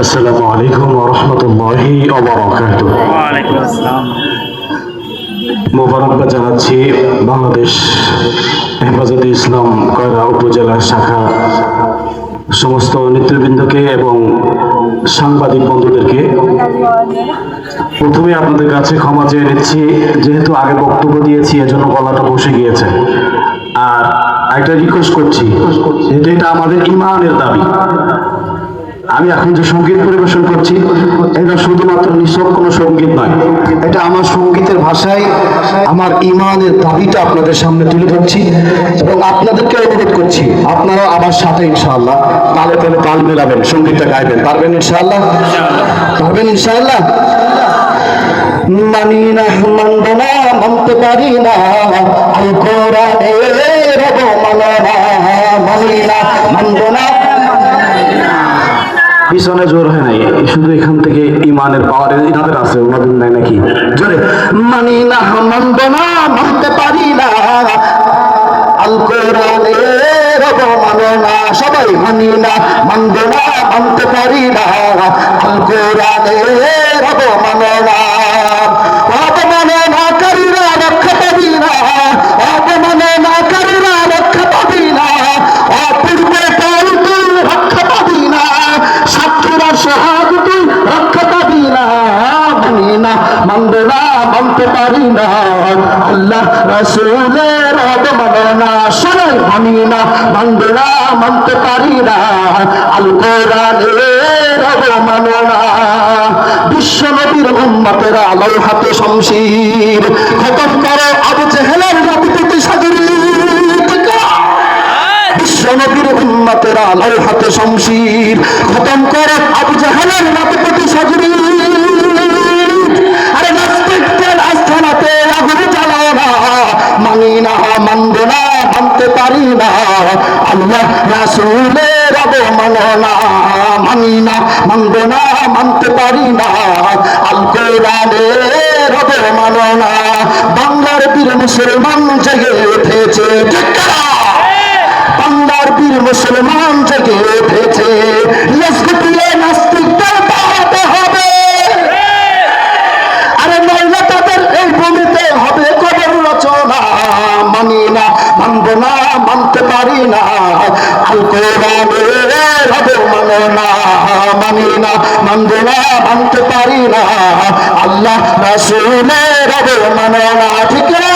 আসসালামু আলাইকুম রহমতুল্লাহি ওয়ালাইকুম আসসালাম। মোবারকবাদ জানাচ্ছি বাংলাদেশ হেফাজতে ইসলাম কয়রা উপজেলা শাখা সমস্ত নেতৃবৃন্দকে এবং সাংবাদিক বন্ধুদেরকে। প্রথমে আপনাদের কাছে ক্ষমা চেয়ে নিচ্ছি যেহেতু আগে বক্তব্য দিয়েছি এজন্য গলাটা বসে গিয়েছে। আর একটা রিকোয়েস্ট করছি। যেহেতু এটা আমাদের ইমানের দাবি। আমি এখন যে সংগীত পরিবেশন করছি, এটা শুধুমাত্র নিঃসব কোনো সংগীত নয়। এটা আমার সঙ্গীতের ভাষায় আমার ইমানের দাবিটা আপনাদের সামনে তুলে ধরছি এবং আপনাদেরকে অনুরোধ করছি, আপনারাও আমার সাথে ইনশাআল্লাহ তালে তালে তাল মেলাবেন, সঙ্গীতটা গাইবেন। পারবেন ইনশাআল্লাহ? পারবেন ইনশাআল্লাহ? মানি না, মানব না, মানতে পারি না কোরআনে রব মানো না মানি না মানব না পিছনে জোর হয় নাই, শুধু এখান থেকে ইমানের পাওয়ার ইনাদের আছে ওনাদের নাই নাকি? জোরে, মানি না মানব না, মানতে পারি না। আল কোরআনে রব মানো না, সবাই মানি না, মানব না, মানতে পারি না। আল কোরআনে মানতে পারি না। আল্লাহ, রসুলের অবমানো না সবাই মানি না, মানবে মানতে পারি না। আল কোরআনের অবমানো না বিশ্ব নবীর উম্মতেরা আলোর হাতে শমশির। খতম করো আবু উম্মতেরা আলোর হাতে শমশির। খতম করো আবু রাতিপতি সাগরী আরে না মানব না মানতে পারি না। আল্লাহ রাসূলের অবমাননা মানি না। মানব না মানতে পারি না। আল কোরআনের অবমাননা বাংলার বীর মুসলমান, জেগে উঠেছে ঠিক না? বাংলার বীর মুসলমান জেগে উঠেছে লেসগুটিয়ে নাস্তিকদের পাওয়াতে হবে আরে নইলে তাদের এই ভূমিতে হবে কবর রচনা মানি না মানব না, মানতে পারি না। আল কোরআনের হবে মানো না, মানি না, মানব না, মানতে পারি না। আল্লাহ রাসূলের হবে মানো না, ঠিক না